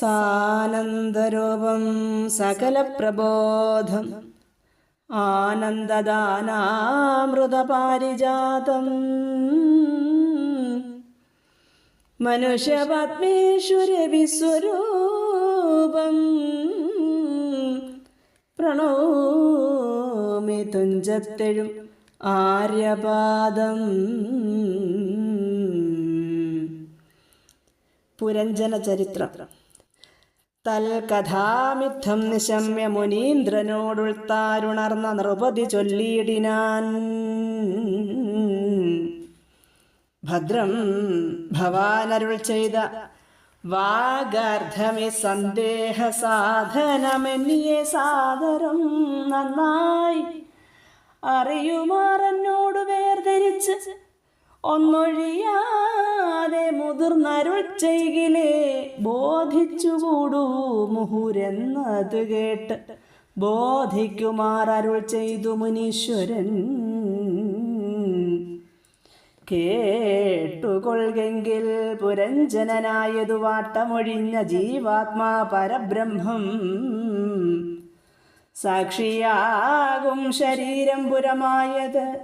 സാനന്ദരൂപം സകലപ്രബോധം. ആനന്ദദാനാമൃതപാരിജാതം. മനുഷ്യപത്മേശ്വരവിസ്വരൂപം പ്രണോമി തുഞ്ചത്തെഴും ആര്യപാദം. പുരഞ്ജന ചരിത്രം തൽകഥാമിത്തം നിശമ്യ മുനീന്ദ്രനോടുൾത്താരുണർന്ന നൃപതി ചൊല്ലിയിടിനാൻ. ഭദ്രം ഭവാനരുൾ ചെയ്ത വാഗാർദ്ധമി സന്ദേഹ സാധനമെന്നിയെ സാദരം നന്നായി അറിയുമാറന്നോട് വേർതിരിച്ച് ഒന്നൊഴിയാതെ മുതിർന്നരുൾ ചെയ്കിലേ ബോധിച്ചുകൂടൂ മുഹുരെന്നത് കേട്ട് ബോധിക്കുമാർ അരുൾ ചെയ്തു മുനീശ്വരൻ. കേട്ടുകൊള്ളുകെങ്കിൽ പുരഞ്ജനനായതു വാട്ടമൊഴിഞ്ഞ ജീവാത്മാ പരബ്രഹ്മം. സാക്ഷിയാകും ശരീരം പുരമായത്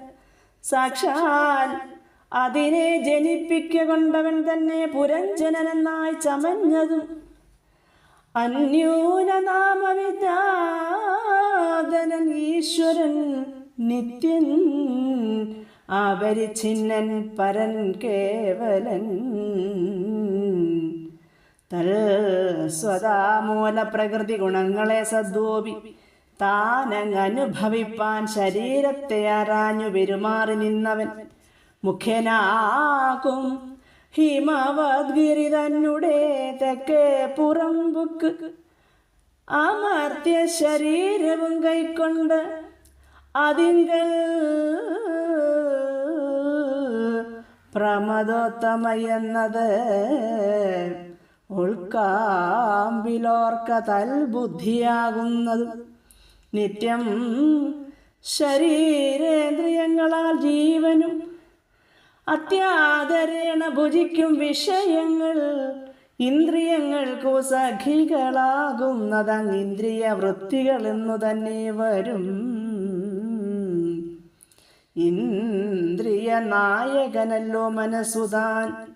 സാക്ഷാൽ അതിനെ ജനിപ്പിക്ക കൊണ്ടവൻ തന്നെ പുരഞ്ജനനെന്നായി ചമഞ്ഞതും അന്യൂനനാമവിദ്യാതനൻ ഈശ്വരൻ നിത്യൻ ആപരിച്ഛിന്നൻ പരൻ കേവലൻ. തൽ സ്വതാമൂല പ്രകൃതി ഗുണങ്ങളെ സദ്വോപി താനങ്ങനുഭവിപ്പാൻ ശരീരത്തെ ആരാഞ്ഞു പെരുമാറി നിന്നവൻ. മുഖ്യനാകും. ഹിമവദ്ഗിരി തന്നെ തെക്കേ പുറമ്പുക്ക് അമർത്തിയ ശരീരവും കൈക്കൊണ്ട് അതിങ്കൽ പ്രമദോത്തമയെന്നത് ഉൾക്കാമ്പിലോർക്ക തൽബുദ്ധിയാകുന്നതും. നിത്യം ശരീരേന്ദ്രിയങ്ങളാൽ ജീവനും അത്യാദരേണ ഭുജിക്കും വിഷയങ്ങൾ. ഇന്ദ്രിയങ്ങൾക്കു സഖികളാകുന്നതങ് ഇന്ദ്രിയ വൃത്തികൾ എന്നു തന്നെ വരും. ഇന്ദ്രിയ നായകനല്ലോ മനസ്സുതാൻ.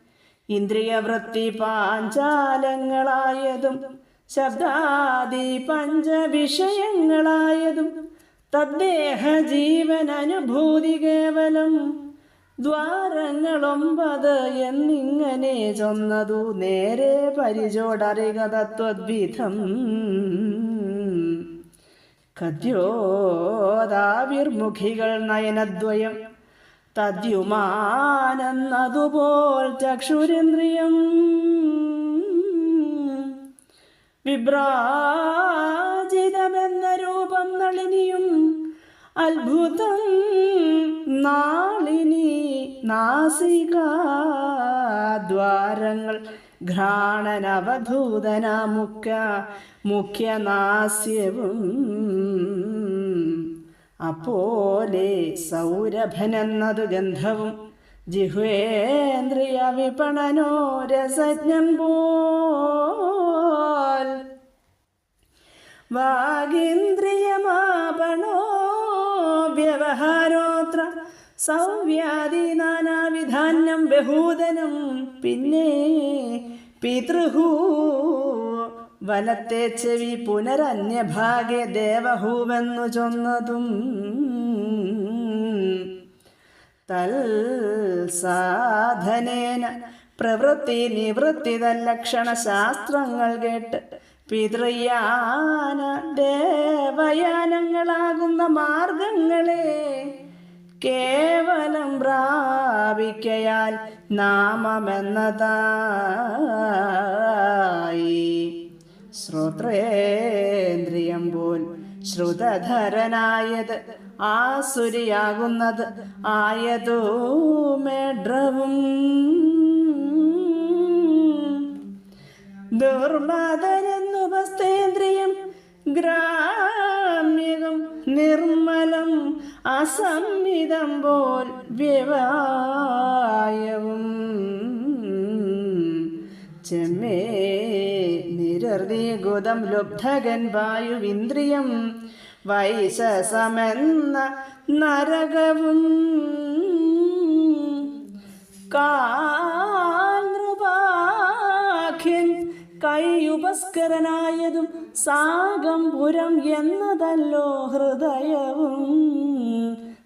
ഇന്ദ്രിയവൃത്തി പാഞ്ചാലങ്ങളായതും ശബ്ദാദി പഞ്ചവിഷയങ്ങളായതും തദ്ദേഹ ജീവൻ അനുഭൂതി കേവലം ദ്വാരങ്ങളൊമ്പത് എന്നിങ്ങനെ ചൊന്നതു നേരെ പരിചോടറിക തത്വദ്വിധം കദ്യോദാവിർമുഖികൾ നയനദ്വയം തദ്യുമാനെന്നതുപോൽ ചക്ഷുരേന്ദ്രിയം. വിഭ്രാജിതമെന്ന രൂപം നളിനിയും അത്ഭുതം നാളിനി നാസിക നാസികാദ്വാരങ്ങൾ ഘ്രാണനവധൂതന മുഖ്യ നാസ്യവും അപ്പോലെ സൗരഭനെന്നതു ഗന്ധവും ജിഹ്വേന്ദ്രിയ വിപണനോ രസജ്ഞൻ പോൽ വ്യവഹാരോത്ര സൗവ്യാദി നാനാവിധാന്യം ബഹൂദനം. പിന്നെ പിതൃഹൂ വനത്തെ ചെവി പുനരന്യഭാഗെ ദേവഹൂവെന്നു ചൊന്നതും. തൽ സാധനേന പ്രവൃത്തി നിവൃത്തിത ലക്ഷണ ശാസ്ത്രങ്ങൾ കേട്ട് പിതൃയാന ദേവയാനങ്ങളാകുന്ന മാർഗങ്ങളെ കേവലം പ്രാപിക്കയാൽ നാമമെന്നതായി. ശ്രോത്രേന്ദ്രിയം പോൽ ശ്രുതധരനായത് ആസുരിയാകുന്നത് ആയതോ മേഡ്രവും. ഗ്രാമ്യകം നിർമ്മലം അസംഹിതം പോൽ വ്യവായവും. ചെമ്മേ നിരർദീഗുതം ലുബ്ധകൻ വായുവിന്ദ്രിയം വൈശസമെന്ന നരകവും. കാൽനൃപാഖ്യൻ കൈയുപസ്കരനായതും സാഗംപുരം എന്നതല്ലോ ഹൃദയവും.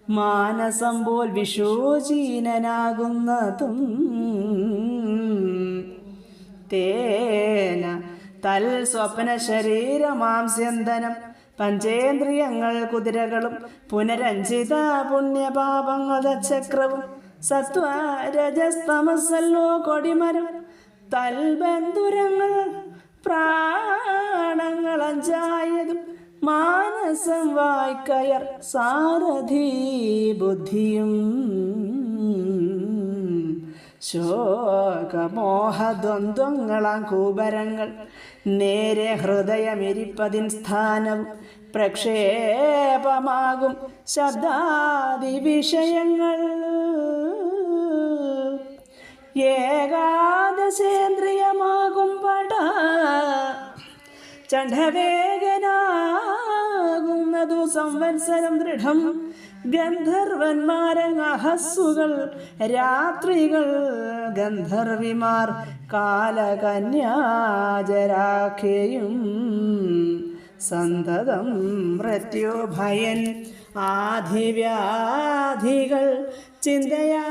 മാനസം പോൽ വിശോചീനനാകുന്നതും തേന തൽ സ്വപ്ന ശരീരമാംസ്യന്തനം പഞ്ചേന്ദ്രിയങ്ങൾ കുതിരകളും പുനരഞ്ജിത പുണ്യപാപങ്ങളുടെ ചക്രവും സത്വ രജസ്തമസല്ലോ കൊടിമരം തൽബന്ധുരങ്ങൾ പ്രാണങ്ങൾ അഞ്ചായതും മാനസം വായ്ക്കയർ സാരഥി ബുദ്ധിയും ശോകമോഹദ്വന്ദ്വങ്ങളാം കൂപരങ്ങൾ നേരെ ഹൃദയമിരിപ്പതിൻ സ്ഥാനം പ്രക്ഷേപമാകും ശബ്ദാദി വിഷയങ്ങൾ. ഏകാദശേന്ദ്രിയമാകും പട. ചണ്ഡവേഗനാകുന്നതു സംവത്സരം ദൃഢം. ഗന്ധർവന്മാരഹസ്സുകൾ രാത്രികൾ ഗന്ധർവിമാർ കാലകന്യാജരാഖ്യയും സന്തതം മൃത്യുഭയൻ ആധിവ്യാധികൾ ചിന്തയാ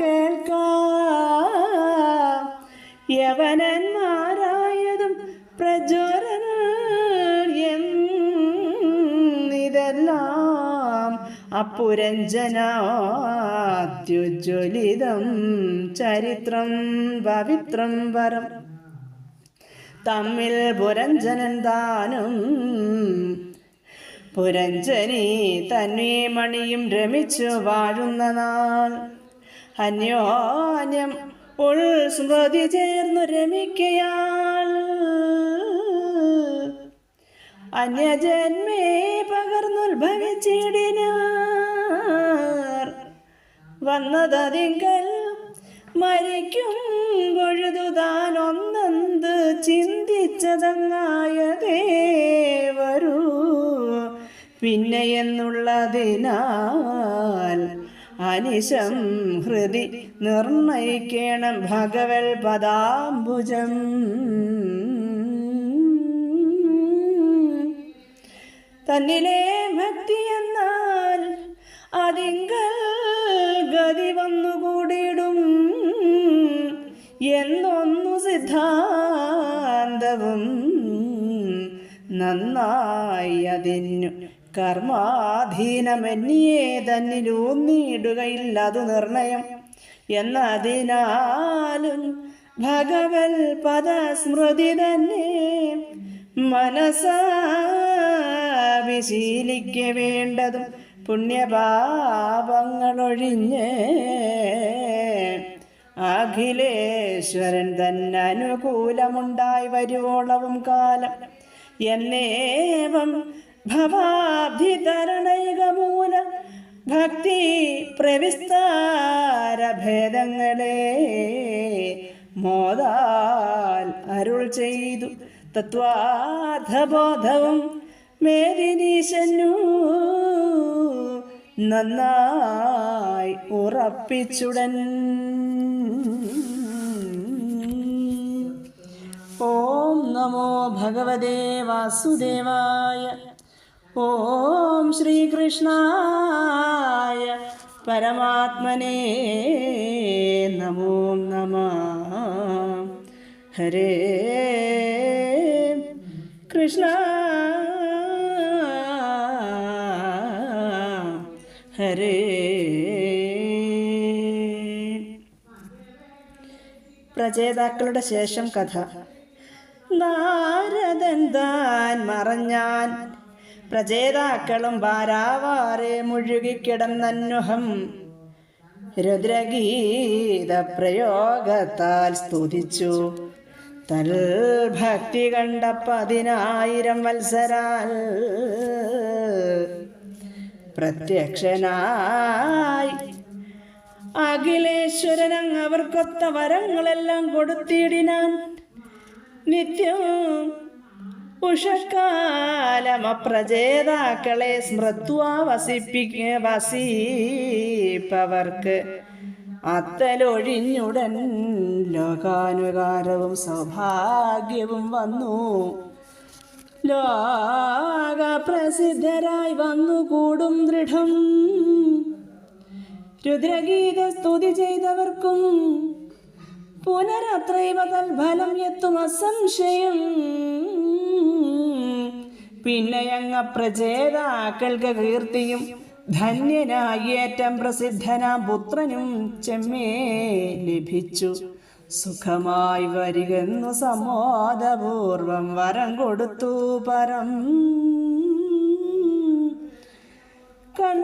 കേൾക്ക. യവനന്മാരായതും പ്രജ്വരൻ എന്നിതെല്ലാം അപ്പുരഞ്ജനാത്യുജ്വലിതം ചരിത്രം പവിത്രം വരം. തമ്മിൽ പുരഞ്ജനൻ താനും പുരഞ്ജനി തന്നെ മണിയും രമിച്ചു വാഴുന്ന നാൾ. അന്യോന്യം ഉൾ സ്മൃതി ചേർന്നു രമിക്കയാൾ. അന്യജന്മേ പകർന്നുത്ഭവിച്ചിടിനാർ. വന്നതതിങ്കൽ മരിക്കും പൊഴുതു താൻ ഒന്നെന്ത് ചിന്തിച്ചതങ്ങായ വരൂ പിന്നെ എന്നുള്ളതിനാൽ അനിശം ഹൃദി നിർണയിക്കണം ഭഗവൽ പദാംബുജം. തന്നിലെ ഭക്തി എന്നാൽ അതിങ്കൽ ഗതി വന്നുകൂടിയിടും എന്നൊന്നു സിദ്ധാന്തവും നന്നായി അതിനു കർമാധീനമെന്നിയെ തന്നിലൂന്നിയിടുകയില്ലതു നിർണയം. എന്നതിനാലും ഭഗവൽ പദസ്മൃതി തന്നെ മനസ്സാവിശീലിക്ക വേണ്ടതും പുണ്യപാപങ്ങളൊഴിഞ്ഞ് അഖിലേശ്വരൻ തന്നെ അനുകൂലമുണ്ടായി വരുവോളവും കാലം. എന്നേവം ഭവാബ്ധി ഭക്തി ഭക്തി പ്രവിസ്താരഭേദങ്ങളെ മോദാൽ അരുൾ ചെയ്തു. തത്വാർത്ഥബോധവും മേദിനീശനു നന്നായി ഉറപ്പിച്ചുടൻ. ഓം നമോ ഭഗവതേ വാസുദേവായ ഓം ശ്രീകൃഷ്ണായ പരമാത്മനേ നമോ നമ. ഹരേ കൃഷ്ണ. ഹരേ. പ്രചേതാക്കളുടെ ശേഷം കഥ. നാരദൻ താൻ മറഞ്ഞാൻ പ്രചേതാക്കളും വാരാവാറെ മുഴുകിക്കിടന്നന്നുഹം രുദ്രഗീത പ്രയോഗത്താൽ സ്തുതിച്ചു. തൽ ഭക്തി കണ്ട പതിനായിരം വത്സരാൽ പ്രത്യക്ഷനായി. അഖിലേശ്വരൻ അങ്ങ് അവർക്കൊത്ത വരങ്ങളെല്ലാം കൊടുത്തിടിനാൻ. നിത്യം ഉഷക്കാലമപ്രജേതാക്കളെ സ്മൃത്വാ വസിപ്പിക്ക വസിപ്പവർക്ക്. അത്തലൊഴിഞ്ഞുടൻ ലോകാനുകാരവും സൗഭാഗ്യവും വന്നു. ലോകപ്രസിദ്ധരായി വന്നുകൂടും ദൃഢം. രുദ്രഗീത സ്തുതി ചെയ്തവർക്കും പുനരത്രൈവ തൽഫലം എത്തും അസംശയം. പിന്നെയങ്ങ പ്രചേതാക്കൾക്ക് കീർത്തിയും ധന്യനായി ഏറ്റം പ്രസിദ്ധനാം പുത്രനും ചെമ്മേ ലഭിച്ചു. സുഖമായി വരികെന്നു സമോദപൂർവം വരം കൊടുത്തു പരം. കൺ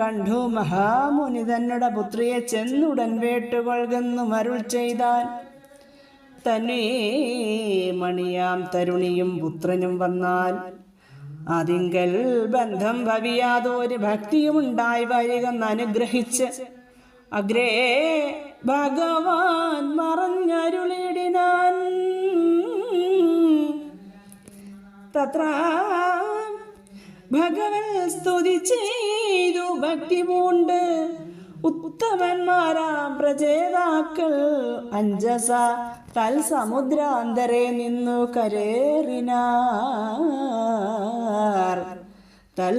കണ്ടു മഹാമുനി തന്നുടെ പുത്രിയെ ചെന്നുടൻ വേട്ടുകൊള്ളുന്നു മരുൾ ചെയ്താൽ. തന്നെ മണിയാം തരുണിയും പുത്രനും വന്നാൽ. അതിങ്കൽ ബന്ധം ഭവിയാതൊരു ഭക്തിയും ഉണ്ടായി വരികെന്ന് അനുഗ്രഹിച്ച്. അഗ്രേ ഭഗവാൻ മറഞ്ഞരുളിടിനാൻ. തത്ര ഭഗവൻ സ്തുതി ചെയ്തു ഭക്തി പൂണ്ട് ഉത്തമന്മാരാം പ്രചേതാക്കൾ അഞ്ചസ തൽ സമുദ്രാന്തരെ നിന്നു കരേറിനാർ. തൽ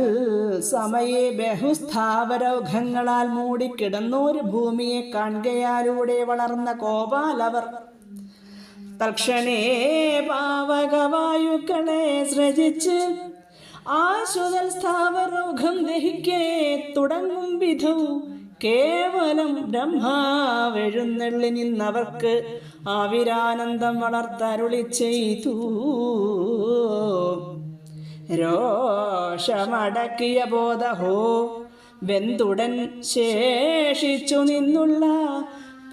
സമയെ ബഹുസ്ഥാവരോഗങ്ങളാൽ മൂടിക്കിടന്നൊരു ഭൂമിയെ കാണുകയാലൂടെ വളർന്ന കോപാലവർ തൽക്ഷണേ പാവകവായുക്കളെ സൃജിച്ച് ആശുതൽ സ്ഥാവരോഗം ദഹിക്കേ തുടങ്ങും വിധവും കേവലം ബ്രഹ്മാവെഴുന്നള്ളി നിന്നവർക്ക് ആവിരാനന്ദം വളർത്തരുളി ചെയ്തു. രോഷമടക്കിയ ബോധഹോ വെന്തുടൻ ശേഷിച്ചു നിന്നുള്ള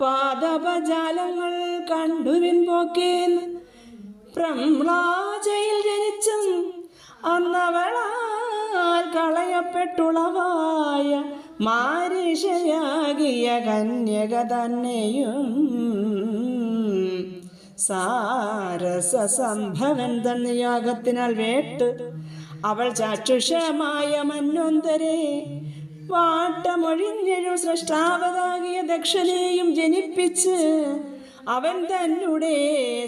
പാദപജാലങ്ങൾ കണ്ടുവിൻ പോക്കേൻ. പ്രംളാജയിൽ ജനിച്ചും അന്നവളാൽ കളയപ്പെട്ടുളവായ മാരിഷയാകിയ കന്യക തന്നെയും സാരസ സംഭവൻ തന്നെ യാഗത്തിനാൽ വേട്ട് അവൾ ചാക്ഷുഷമായ മന്നൊന്തരെ വാട്ടമൊഴിഞ്ഞഴും സൃഷ്ടാവതാകിയ ദക്ഷനെയും ജനിപ്പിച്ച് അവൻ തന്നെ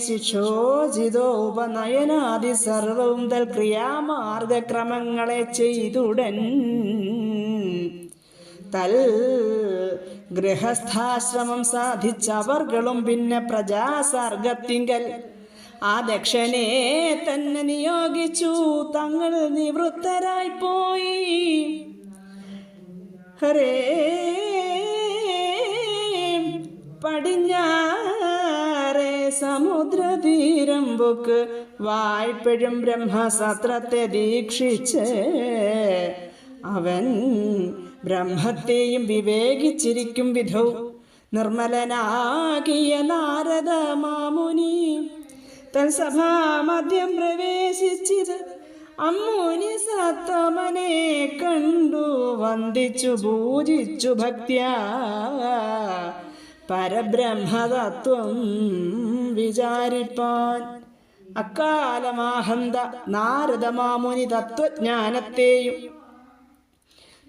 ശിക്ഷോചിതോ ഉപനയനാദി സർവവും തൽ ക്രിയാമാർഗക്രമങ്ങളെ ചെയ്തുടൻ. തൽ ഗൃഹസ്ഥാശ്രമം സാധിച്ചവർകളും പിന്നെ പ്രജാസർഗത്തിങ്കൽ ആ ദക്ഷനെ തന്നെ നിയോഗിച്ചു തങ്ങൾ നിവൃത്തരായി പോയി. ഹരേ പടിഞ്ഞാറേ സമുദ്രതീരം ബുക്ക് വായ്പഴും ബ്രഹ്മസത്രത്തെ ദീക്ഷിച്ച്. അവൻ ബ്രഹ്മത്തെയും വിവേകിച്ചിരിക്കും വിധവും നിർമ്മലനാകിയ നാരദ മാമുനി തൻ സഭാമദ്യം പ്രവേശിച്ചിത് അമ്മുനി സത്തമനെ കണ്ടു വന്ദിച്ചു പൂജിച്ചു ഭക്ത്യാ. പരബ്രഹ്മതത്വം വിചാരിപ്പാൻ. അക്കാലമാഹന്ത നാരദമാമുനി തത്വജ്ഞാനത്തെയും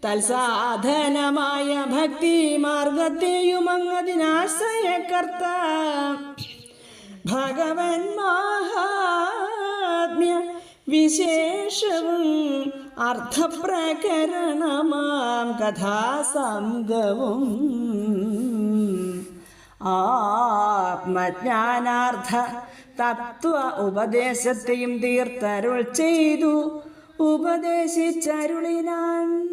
തൽസാധനമായ ഭക്തി മാർഗത്തെയും അങ്ങതിനാശ്രയകർത്ത ഭഗവൻ മാഹാത്മ്യ വിശേഷവും അർത്ഥപ്രകരണമാം കഥാസംഗവും. ആത്മജ്ഞാനാർത്ഥ തത്വ ഉപദേശത്തെയും തീർത്തരുൾ ചെയ്തു. ഉപദേശിച്ചരുളിനാൻ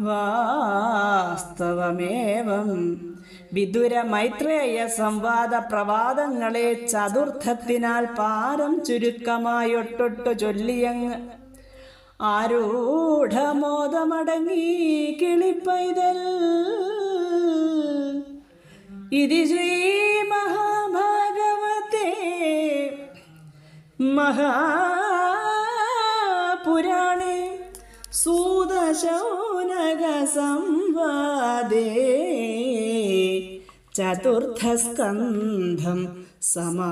വാസ്തവമേവം. വിദുര മൈത്രേയ സംവാദ പ്രവാദങ്ങളെ ചതുർത്ഥത്തിനാൽ പാരം ചുരുക്കമായൊട്ടൊട്ടു ചൊല്ലിയങ്ങ് ആരൂഢമോദമടങ്ങി കിളിപ്പൈതൽ. ഇതി ശ്രീ മഹാഭാഗവത്തെ മഹാപുരാണേ സൂതശൗനക സംവാദേ ചതുർത്ഥസ്കന്ധം സമാപ്തം.